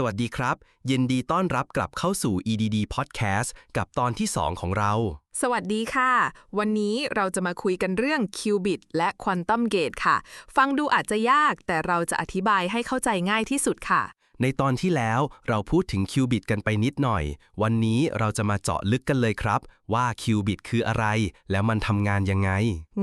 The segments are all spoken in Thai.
สวัสดีครับ ยินดีต้อนรับกลับเข้าสู่ EDD Podcast กับตอนที่ 2 ของเรา สวัสดีค่ะ วันนี้เราจะมาคุยกันเรื่องคิวบิตและควอนตัมเกตค่ะ ฟังดูอาจจะยากแต่เราจะอธิบายให้เข้าใจง่ายที่สุดค่ะ ในตอนที่แล้วเราพูดถึงคิวบิตกันไปนิดหน่อย วันนี้เราจะมาเจาะลึกกันเลยครับ ว่าคิวบิตคืออะไร แล้วมันทำงานยังไง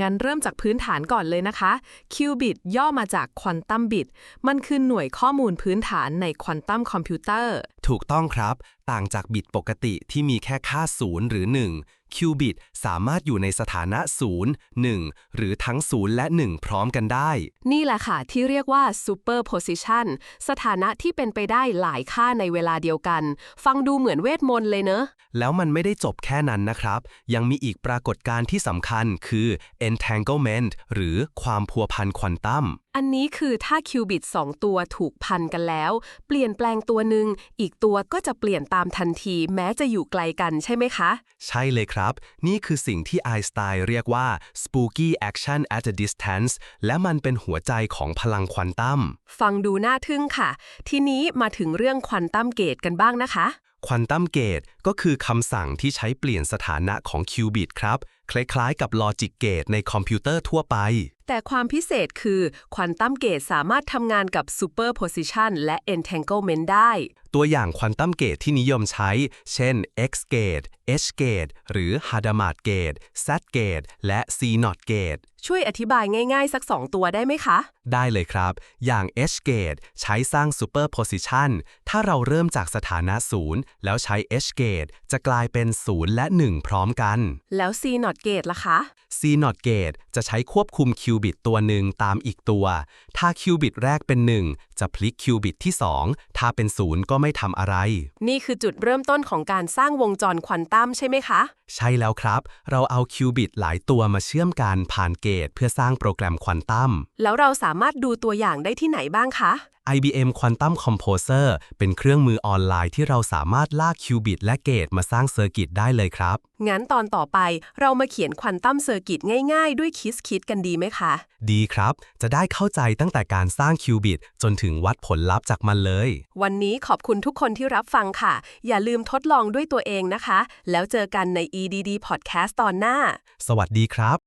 งั้นเริ่มจากพื้นฐานก่อนเลยนะคะคิวบิตย่อมาจากควอนตัมบิต มันคือหน่วยข้อมูลพื้นฐานในควอนตัมคอมพิวเตอร์ ถูกต้องครับ ต่างจากบิตปกติที่มีแค่ค่า0หรือ 1 คิวบิตสามารถอยู่ในสถานะ 0 1 หรือทั้ง 0 และ 1 พร้อมกันได้ นี่แหละค่ะ ที่เรียกว่า superposition สถานะที่เป็นไปได้หลายค่าในเวลาเดียวกัน ฟังดูเหมือนเวทมนต์เลยเนอะ แล้วมันไม่ได้จบแค่นั้นนะครับ ยังมีอีกปรากฏการณ์ที่สำคัญคือ entanglement หรือความพัวพันควอนตัม อันนี้คือถ้าคิวบิต2ตัวถูกพันกันแล้ว เปลี่ยนแปลงตัวหนึ่งอีกตัวก็จะเปลี่ยนตามทันทีแม้จะอยู่ไกลกันใช่ไหมคะ ใช่เลยครับ นี่คือสิ่งที่ไอน์สไตน์เรียกว่า spooky action at a distance และมันเป็นหัวใจของพลังควอนตัม ฟังดูน่าทึ่งค่ะ ทีนี้มาถึงเรื่องควอนตัมเกตกันบ้างนะคะควอนตัมเกตก็คือคำสั่งที่ใช้เปลี่ยนสถานะของคิวบิตครับ คล้ายๆกับลอจิกเกตในคอมพิวเตอร์ทั่วไป แต่ความพิเศษคือควอนตัมเกตสามารถทำงานกับ superposition และ entanglement ได้ ตัวอย่างควอนตัมเกตที่นิยมใช้ เช่น X gate H gate หรือ Hadamard gate Z gate และ C not gate ช่วยอธิบายง่ายๆ สัก 2 ตัวได้ไหมคะ ได้เลยครับ อย่าง H gate ใช้สร้าง superposition ถ้าเราเริ่มจากสถานะ 0 แล้วใช้ H gate จะกลายเป็น 0 และ 1 พร้อมกัน แล้ว C not gate ล่ะคะ C not gate จะใช้ควบคุมคิวบิตตัวหนึ่งตามอีกตัว ถ้าคิวบิตแรกเป็น 1 จะพลิกคิวบิตที่ 2 ถ้าเป็น 0 ก็ไม่ทำอะไร นี่คือจุดเริ่มต้นของการสร้างวงจรควอนตัมใช่ไหมคะ ใช่แล้วครับ เราเอาคิวบิตหลายตัวมาเชื่อมกันผ่านเกต เพื่อสร้างโปรแกรมควอนตัม แล้วเราสามารถดูตัวอย่างได้ที่ไหนบ้างคะ IBM Quantum Composer เป็นเครื่องมือออนไลน์ที่เราสามารถลากคิวบิตและเกตมาสร้างเซอร์กิตได้เลยครับ งั้นตอนต่อไปเรามาเขียนควอนตัมเซอร์กิตง่ายๆ ด้วยคิสคิดกันดีไหมคะ ดีครับ จะได้เข้าใจตั้งแต่การสร้างคิวบิตจนถึงวัดผลลัพธ์จากมันเลย วันนี้ขอบคุณทุกคนที่รับฟังค่ะ อย่าลืมทดลองด้วยตัวเองนะคะ แล้วเจอกันใน EDD Podcast ตอนหน้า สวัสดีครับ